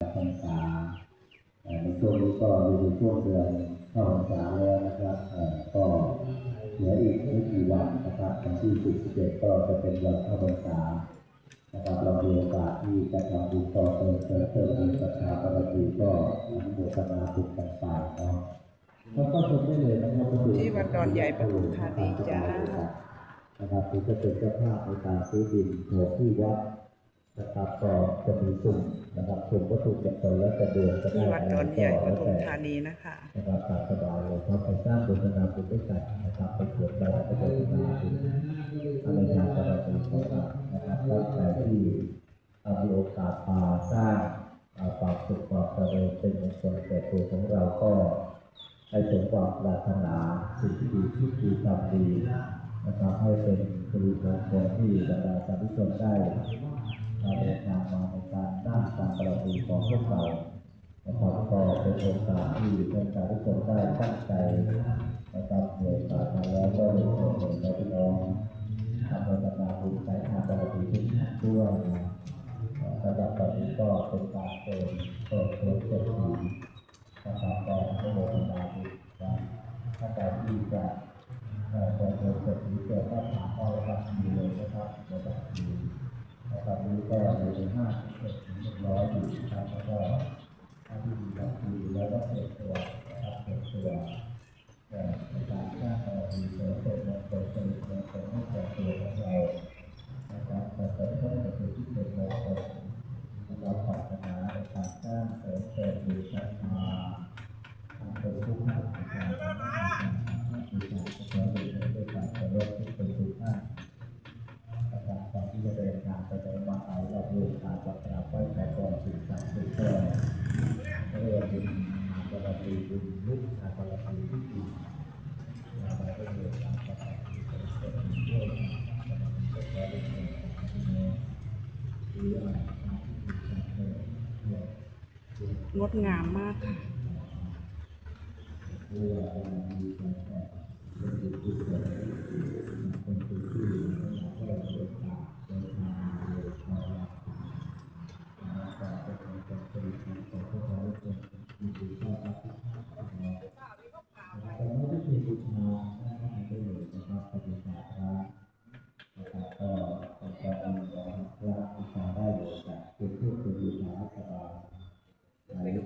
พรรษาเอ่อในช่วงนี้ก็อยู่ในช่วงเดือนเข้าพรรษาแล้วนะครับเอ่อก็เหลืออีกไม่กี่วันนะครับวันที่17ก็จะเป็นวันเข้าพรรษานะครับเรามีโอกาสที่จะทำบุญต่อเติมเติมเติมบุญศรัทธาบารมีก็อนุโมทนาบุญต่างๆเนาะแล้วก็ชมได้เลยนะครับว่าที่วัดดอนใหญ่ปทุมธานีจ้านะครับหรือจะเป็นเจ้าภาพในการซื้อดินหัวที่วัด นะครับก็จะมีสุ่มนะครับสุ่มวัตถุจำเป็นและจะเดือนจะที่วัดดอนใหญ่ปทุมธานีนีนะคะ นะครับตามสบายเลยครับไปสร้างบุญนาบุญด้วยกันนะครับไปเกิดไปไปเกิดนาบุญอะไรงานประเพณีของเรานะครับแล้วแต่ที่เอามีโอกาสมาสร้างเอาความสุขความเจริญเป็นมงคลแก่ตัวของเราก็ให้สมความปรารถนาสิ่งที่ดีที่ดีทำดีนะครับให้เป็นสิริมงคลที่บรรดาสาธุชนได้ มาเดินทางมาในการสร้างการประเพณีของพวกเรานะครับก็เป็นโอกาสที่ให้สาธุชนได้ตั้งใจนะครับเหนื่อยมาแล้วก็เลยส่งผลในพี่น้องทำในบรรดาบุญใช้ทางประเพณีทุกท่านด้วยนะสำหรับตอนนี้ก็เป็นการเปิดเปิดเผยเปิดเผยนะครับก็ให้โมทนาบุญนะถ้าใครที่จะเอ่อเปิดเปิดเผยเกิดก็ถามข้อรับดีเลยนะครับระดับดี นะครับนี้ก็อยู่ในห้าสิบเอ็ดถึงหนึ่งร้อยอยู่นะครับแล้วก็ถ้าที่ดีแบบดีแล้วก็เปิดตัวนะครับเปิดตัวเอ่ในการสร้างความดีเสริมเสริมเสริมเสริมเสริมเสริมให้แก่ตัวของเรานะครับแต่เสริมเสริมเสริมที่เป็นมงคลเราปรารถนาในการสร้างเสริมเติมบูชามา ศักดิ์สิทธิ์ก็เรียกบุญมาบารมีบุญลุกอาบารมีที่ดีเราไปก็มีการประ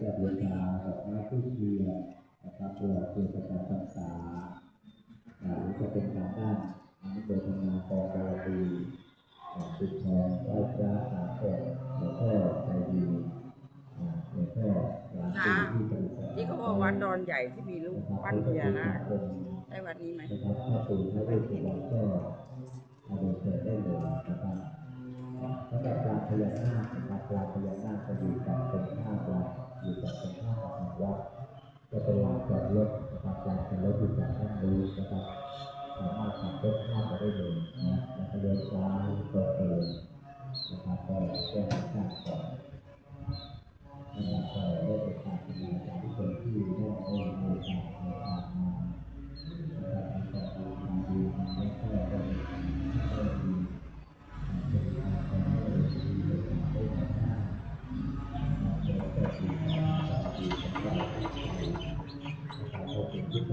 กอบเป็นเสริมด้วยการบารมีก็ได้เป็นหรืออะไรงดงามมากค่ะอันนี้จะบูชาดอกไม้ทูบเทียนนะครับเพื่อเพื่อประการศพรรษาหรือจะเป็นการด้านอนุโมทนาปอบารมีปิดทองไหว้พระสาธุหลวงพ่อใจดีหลวงพ่อหลานปู่ที่บริสุทธิ์ที่เขาบอกวัดดอนใหญ่ที่มีรูปปั้นพญานาคได้วัดนี้ไหมนะครับถ้าปู่ถ้าเวสสุวรรณก็ ลาพญานาคจะอยู่กับตรงข้ามวัดอยู่กับตรงข้ามกับวัดจะเป็นลานจอดรถนะครับลานจอดรถอยู่จากด้านนี้นะครับสามารถขับรถข้ามไปได้เลยนะแล้วก็เลี้ยวซ้ายก็เลยนะครับก็แจ้งให้ทราบก่อน สำ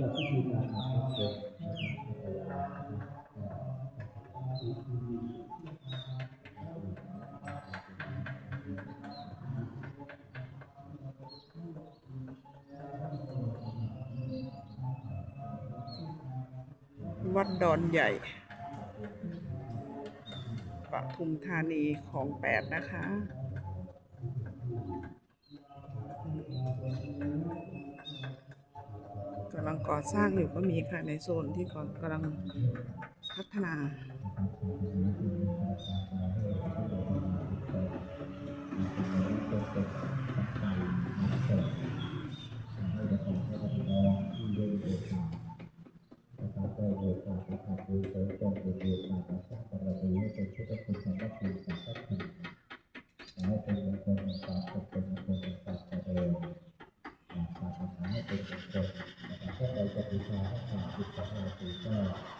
หรับพิธีการอาบน้ำเป็นนะครับ วัดดอนใหญ่ปทุมธานีของแปดนะคะ กำลังก่อสร้างอยู่ก็มีค่ะในโซนที่กำลังพัฒนา เป็นมงคลนะครับถ้าใครจ